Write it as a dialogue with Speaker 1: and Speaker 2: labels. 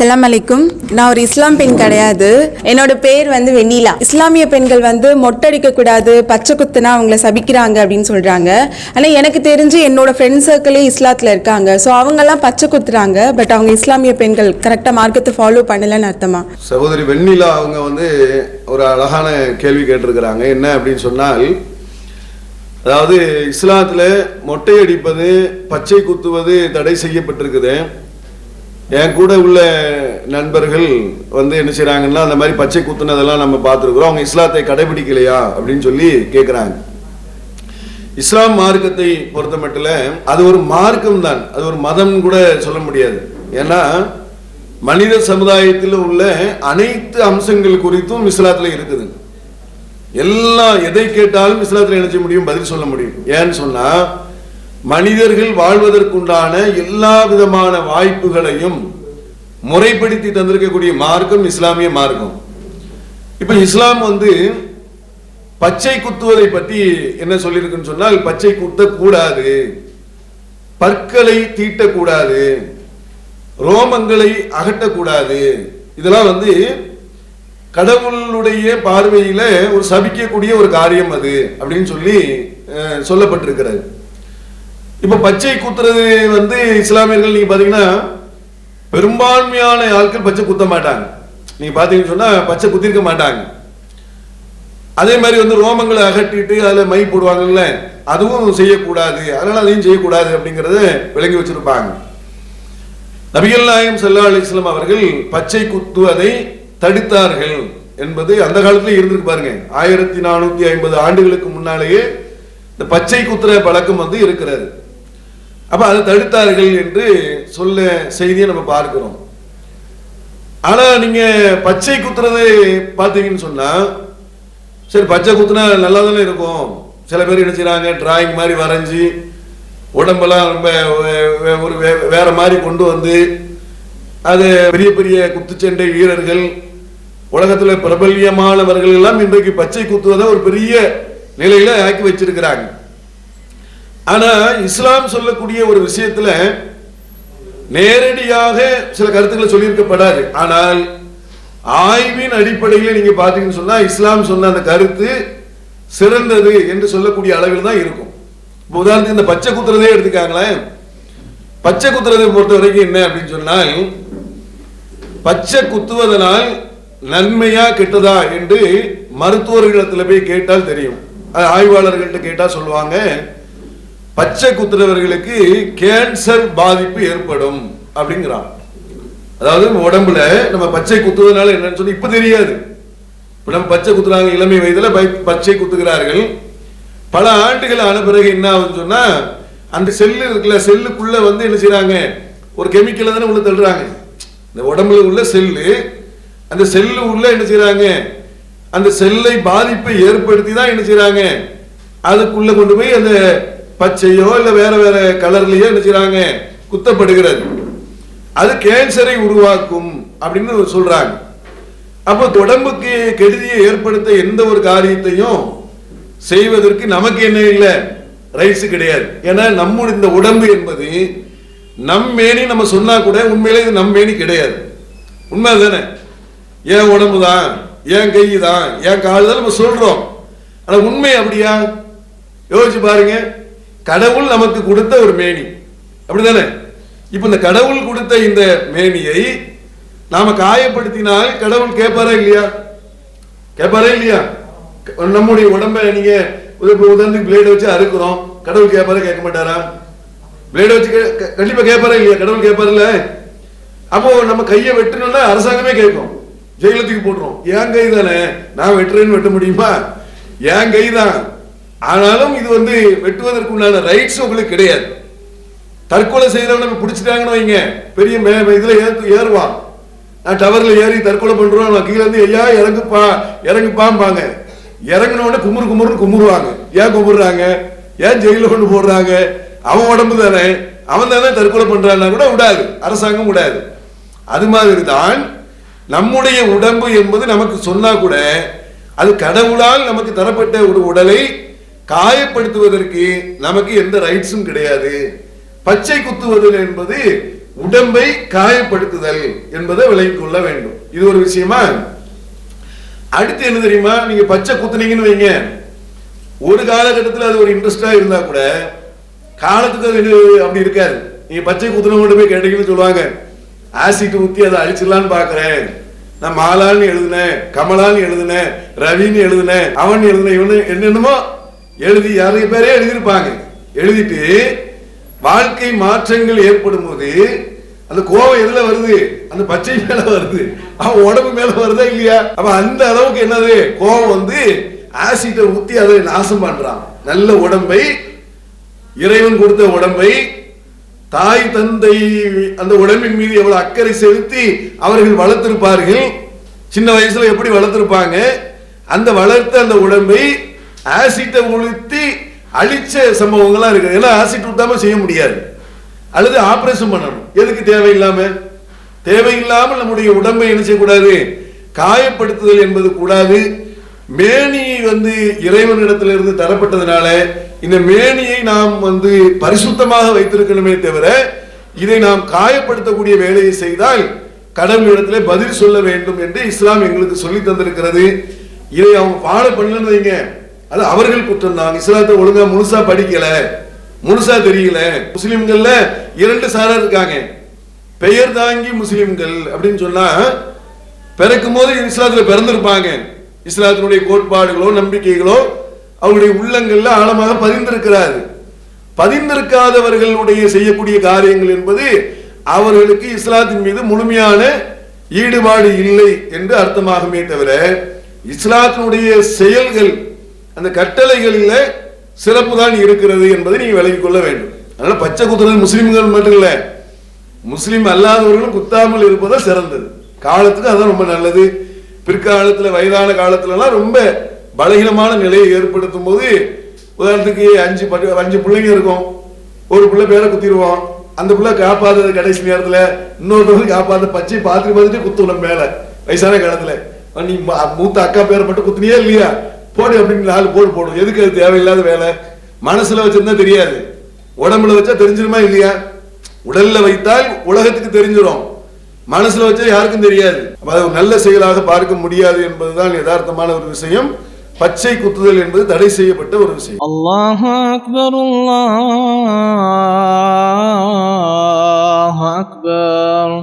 Speaker 1: அஸ்லாம் அலைக்கும். நான் ஒரு இஸ்லாம் பெண் கிடையாது. என்னோட பேர் வந்து வெண்ணிலா. இஸ்லாமிய பெண்கள் வந்து மொட்டடிக்க கூடாது பச்சை குத்துனா அவங்கள சபிக்கிறாங்க அப்படின்னு சொல்றாங்க. ஆனால் எனக்கு தெரிஞ்சு என்னோட ஃப்ரெண்ட் சர்க்கிளே இஸ்லாத்தில் இருக்காங்க. ஸோ அவங்கெல்லாம் பச்சை குத்துறாங்க. பட் அவங்க இஸ்லாமிய பெண்கள் கரெக்டாக மார்க்கத்தை ஃபாலோ பண்ணலன்னு அர்த்தமா?
Speaker 2: சகோதரி வெண்ணிலா அவங்க வந்து ஒரு அழகான கேள்வி கேட்டிருக்கிறாங்க. என்ன அப்படின்னு சொன்னால் அதாவது இஸ்லாத்தில் மொட்டை அடிப்பது பச்சை குத்துவது தடை செய்யப்பட்டிருக்குது. என் கூட உள்ள நண்பர்கள் வந்து என்ன செய்கிறாங்கன்னா அந்த மாதிரி பச்சை குத்துனதெல்லாம் நம்ம பார்த்துருக்குறோம். அவங்க இஸ்லாத்தை கடைபிடிக்கலையா அப்படின்னு சொல்லி கேட்குறாங்க இஸ்லாம் மார்க்கத்தை பொறுத்த மட்டும் அது ஒரு மார்க்கம் தான் அது ஒரு மதம் கூட சொல்ல முடியாது. ஏன்னா மனித சமுதாயத்தில் உள்ள அனைத்து அம்சங்கள் குறித்தும் இஸ்லாத்தில் இருக்குது. எல்லாம் எதை கேட்டாலும் இஸ்லாத்தில் நினைச்ச முடியும்? பதில் சொல்ல முடியும். ஏன்னு சொன்னால் மனிதர்கள் வாழ்வதற்குண்டான எல்லா விதமான வாய்ப்புகளையும் முறைப்படுத்தி தந்திருக்கக்கூடிய மார்க்கம் இஸ்லாமிய மார்க்கம். இப்ப இஸ்லாம் வந்து பச்சை குத்துவதை பற்றி என்ன சொல்லியிருக்குன்னு சொன்னால் பச்சை குத்தக்கூடாது பற்களை தீட்டக்கூடாது ரோமங்களை அகட்டக்கூடாது இதெல்லாம் வந்து கடவுளுடைய பார்வையில ஒரு சபிக்கக்கூடிய ஒரு காரியம் அது அப்படின்னு சொல்லி சொல்லப்பட்டிருக்கிறது. இப்போ பச்சை குத்துறது வந்து இஸ்லாமியர்கள் நீங்க பாத்தீங்கன்னா பெரும்பான்மையான ஆட்கள் பச்சை குத்த மாட்டாங்க. நீங்க பாத்தீங்கன்னு சொன்னா பச்சை குத்திருக்க மாட்டாங்க. அதே மாதிரி வந்து ரோமங்களை அகற்றிட்டு அதுல மை போடுவாங்கல்ல அதுவும் செய்யக்கூடாது. அதனால அதையும் செய்யக்கூடாது அப்படிங்கறத விளங்கி வச்சிருப்பாங்க. நபிகள் நாயம் சல்லா அலைஹி அவர்கள் பச்சை குத்துவதை தடுத்தார்கள் என்பது அந்த காலத்தில் இருந்திருக்கு பாருங்க. ஆயிரத்தி நானூத்தி ஐம்பது ஆண்டுகளுக்கு முன்னாலேயே இந்த பச்சை குத்துற பழக்கம் வந்து இருக்கிறது. அப்ப அதை தடுத்தார்கள் என்று சொல்ல செய்தியை நம்ம பார்க்கிறோம். ஆனா நீங்க பச்சை குத்துறது பாத்தீங்கன்னு சொன்னா சரி பச்சை குத்துனா நல்லா தானே இருக்கும். சில பேர் என்ன செய்றாங்க டிராயிங் மாதிரி வரைஞ்சி உடம்பெல்லாம் ரொம்ப ஒரு வே- வேற மாதிரி கொண்டு வந்து அது பெரிய பெரிய குத்துச்சண்டை வீரர்கள் உலகத்துல பிரபல்யமானவர்கள் எல்லாம் இன்றைக்கு பச்சை குத்துவதை ஒரு பெரிய நிலையில ஆக்கி வச்சிருக்கிறாங்க. ஆனா இஸ்லாம் சொல்லக்கூடிய ஒரு விஷயத்துல நேரடியாக சில கருத்துக்களை சொல்லியிருக்கப்படாது. ஆனால் ஆய்வின் அடிப்படையில் நீங்க பாத்தீங்கன்னு சொன்னா இஸ்லாம் சொன்ன அந்த கருத்து சிறந்தது என்று சொல்லக்கூடிய அளவில் தான் இருக்கும். உதாரணத்துக்கு இந்த பச்சை குத்துறதே எடுத்துக்காங்களேன். பச்சை குத்துறதை பொறுத்த வரைக்கும் என்ன அப்படின்னு சொன்னால் பச்சை குத்துவதனால் நன்மையா கெட்டதா என்று மருத்துவர்களிடத்துல போய் கேட்டால் தெரியும். அது ஆய்வாளர்கள்ட்ட கேட்டால் சொல்லுவாங்க. பச்சை குத்துறவர்களுக்கு கேன்சர் பாதிப்பு ஏற்படும் அப்படிங்கிறான். அதாவது உடம்புல நம்ம பச்சை குத்துவதனால என்னன்னு சொல்லி இப்ப தெரியாது. நம்ம பச்சை குத்துறாங்க இளமை வயதுல பச்சை குத்துகிறார்கள். பல ஆண்டுகள் ஆன பிறகு என்ன ஆகுதுன்னு சொன்னா அந்த செல்லு இருக்குல்ல செல்லுக்குள்ள வந்து என்ன செய்கிறாங்க ஒரு கெமிக்கலை தானே உள்ள தள்ளுறாங்க. இந்த உடம்புல உள்ள செல்லு அந்த செல்லு உள்ள என்ன செய்கிறாங்க அந்த செல்லை பாதிப்பை ஏற்படுத்தி தான் என்ன செய்கிறாங்க அதுக்குள்ள கொண்டு போய் அந்த பச்சையோ இல்ல வேற வேற கலர்லயோ என்ன செய்றாங்க? குத்தப்படுகிறது. அது கேன்சரை உருவாக்கும் அப்படின்னு சொல்றாங்க. அப்போ உடம்புக்கு கெடுதியை ஏற்படுத்த எந்த ஒரு காரியத்தையும் செய்வதற்கு நமக்கு என்ன இல்லை? ரைட்ஸ் கிடையாது. ஏன்னா நம்முடைய இந்த உடம்பு என்பது நம் மேனி நம்ம சொன்னா கூட உண்மையிலே இது நம் மேனி கிடையாது. உண்மை தானே ஏன் உடம்பு தான் ஏன் கை தான் ஏன் கால் தான் நம்ம சொல்றோம். ஆனா உண்மை அப்படியா? யோசிச்சு பாருங்க. கடவுள் நமக்கு கொடுத்த ஒரு மேனி. அப்படிதானே? இப்ப இந்த கடவுள் கொடுத்த இந்த மேனியை நாம காயப்படுத்தினால் கடவுள் கேட்பாரா இல்லையா? கேட்பாரா இல்லையா? நம்முடைய உடம்ப நீங்க உத- உதாரணத்துக்கு பிளேடு வச்சு அறுக்குறோம். கடவுள் கேட்பாரா கேட்க மாட்டாரா? பிளேடு வச்சு கே- கண்டிப்பா கேட்பாரா இல்லையா? கடவுள் கேட்பாருல்ல. அப்போ நம்ம கையை வெட்டணும்னா அரசாங்கமே கேட்கும். ஜெயிலத்துக்கு போட்டுரும். என் கை தானே? நான் வெட்டுறேன்னு வெட்ட முடியுமா? என் கை தான். ஆனாலும் இது வந்து வெட்டுவதற்கு உண்டான ரைட்ஸ் உங்களுக்கு கிடையாது. தற்கொலை செய்யறவனை நம்ம பிடிச்சிட்டாங்கன்னு வைங்க. பெரிய மே- இதில் ஏற்று ஏறுவான். நான் டவரில் ஏறி தற்கொலை பண்ணுறோம் நான் கீழே இருந்து ஐயா இறங்குப்பா இறங்குப்பாம்பாங்க. இறங்கினோடனே குமுறு குமுறுன்னு குமுறுவாங்க. ஏன் குமுறுறாங்க? ஏன் ஜெயிலில் கொண்டு போடுறாங்க? அவன் உடம்பு தானே? அவன் தானே தற்கொலை பண்ணுறான்னா கூட விடாது. அரசாங்கம் விடாது. அது மாதிரி தான் நம்முடைய உடம்பு என்பது நமக்கு சொன்னால் கூட அது கடவுளால் நமக்கு தரப்பட்ட ஒரு உடலை காயப்படுத்துவதற்கு நமக்கு எந்த ரைட்ஸும் கிடையாது. பச்சை குத்துவது என்பது உடம்பை காயப்படுத்துதல் என்பதை விலகிக் கொள்ள வேண்டும். இது ஒரு விஷயமா? அடுத்து என்ன தெரியுமா? நீங்க பச்சை குத்துனீங்கன்னு வைங்க. ஒரு காலகட்டத்தில் அது ஒரு இன்ட்ரெஸ்டா இருந்தா கூட காலத்துக்கு அது அப்படி இருக்காது. நீங்க பச்சை குத்துனவங்க போய் கேட்டீங்கன்னு சொல்லுவாங்க. ஆசிட் ஊத்தி அதை அழிச்சிடலான்னு பாக்குறேன் நான் மாலான்னு எழுதினேன் கமலான்னு எழுதினேன் ரவின்னு எழுதினேன் அவன் எழுதுனேன் இவனு என்னென்னமோ எழுதி நிறைய பேரே எழுதியிருப்பாங்க. எழுதிட்டு வாழ்க்கை மாற்றங்கள் ஏற்படும் போது அந்த கோவம் எதுல வருது? அந்த பச்சை மேல வருது. அவன் உடம்பு மேல வருதா இல்லையா? அப்ப அந்த அளவுக்கு என்னது? கோவம் வந்து ஆசிட்டை ஊத்தி அதை நாசம் பண்றான். நல்ல உடம்பை இறைவன் கொடுத்த உடம்பை தாய் தந்தை அந்த உடம்பின் மீது எவ்வளவு அக்கறை செலுத்தி அவர்கள் வளர்த்திருப்பார்கள். சின்ன வயசுல எப்படி வளர்த்திருப்பாங்க? அந்த வளர்த்த அந்த உடம்பை ஆசிட்டை உளுத்தி அழிச்ச சம்பவங்கள்லாம் இருக்குது. ஏன்னா ஆசிட் ஊத்தாம செய்ய முடியாது. அல்லது ஆப்ரேஷன் பண்ணணும். எதுக்கு தேவையில்லாம? தேவையில்லாமல் நம்முடைய உடம்பை என்ன செய்யக்கூடாது? காயப்படுத்துதல் என்பது கூடாது. மேனி வந்து இறைவனிடத்திலிருந்து தரப்பட்டதுனால இந்த மேனியை நாம் வந்து பரிசுத்தமாக வைத்திருக்கணுமே தவிர இதை நாம் காயப்படுத்தக்கூடிய வேலையை செய்தால் கடவுளிடத்தில் பதில் சொல்ல வேண்டும் என்று இஸ்லாம் எங்களுக்கு சொல்லி தந்திருக்கிறது. இதை அவங்க ஃபாலோ பண்ணலன்னு வைங்க. அது அவர்கள் குற்றம் தான். இஸ்லாத்தை ஒழுங்கா முழுசா படிக்கல. முழுசா தெரியல. முஸ்லிம்கள்ல இரண்டு சாரா இருக்காங்க. பெயர் தாங்கி முஸ்லிம்கள் அப்படின்னு சொன்னா பிறக்கும் போது இஸ்லாத்துல பிறந்திருப்பாங்க. இஸ்லாத்தினுடைய கோட்பாடுகளோ நம்பிக்கைகளோ அவருடைய உள்ளங்கள்ல ஆழமாக பதிந்திருக்கிறாரு. பதிந்திருக்காதவர்களுடைய செய்யக்கூடிய காரியங்கள் என்பது அவர்களுக்கு இஸ்லாத்தின் மீது முழுமையான ஈடுபாடு இல்லை என்று அர்த்தமாகுமே தவிர இஸ்லாத்தினுடைய செயல்கள் அந்த கட்டளைகளில் சிறப்பு தான் இருக்கிறது என்பதை நீங்கள் விலகிக் கொள்ள வேண்டும். அதனால பச்சை குத்துறது முஸ்லீம்கள் மட்டும் இல்லை முஸ்லீம் அல்லாதவர்களும் குத்தாமல் இருப்பதா சிறந்தது. காலத்துக்கு அதான் ரொம்ப நல்லது. பிற்காலத்தில் வயதான காலத்துலலாம் ரொம்ப பலகீனமான நிலையை ஏற்படுத்தும் போது உதாரணத்துக்கு அஞ்சு பட்டு அஞ்சு பிள்ளைங்க இருக்கும். ஒரு பிள்ளை பேரை குத்திடுவோம் அந்த பிள்ளை காப்பாத கடைசி நேரத்தில் இன்னொருத்தவங்க காப்பாத்த பச்சை பார்த்துட்டு பார்த்துட்டு குத்துணும் மேலே. வயசான காலத்தில். நீ மூத்த அக்கா பேரை மட்டும் குத்துனியே இல்லையா? போடு அப்படின்னு நாலு போடு போடும் எதுக்கு அது தேவையில்லாத வேலை? மனசுல வச்சிருந்தா தெரியாது. உடம்புல வச்சா தெரிஞ்சிருமா இல்லையா? உடல்ல வைத்தால் உலகத்துக்கு தெரிஞ்சிடும் மனசுல வச்சா யாருக்கும் தெரியாது. அது நல்ல செயலாக பார்க்க முடியாது என்பதுதான் யதார்த்தமான ஒரு விஷயம். பச்சை குத்துதல் என்பது தடை செய்யப்பட்ட ஒரு விஷயம்.
Speaker 3: அல்லாஹ் அக்பர் அல்லாஹ் அக்பர்.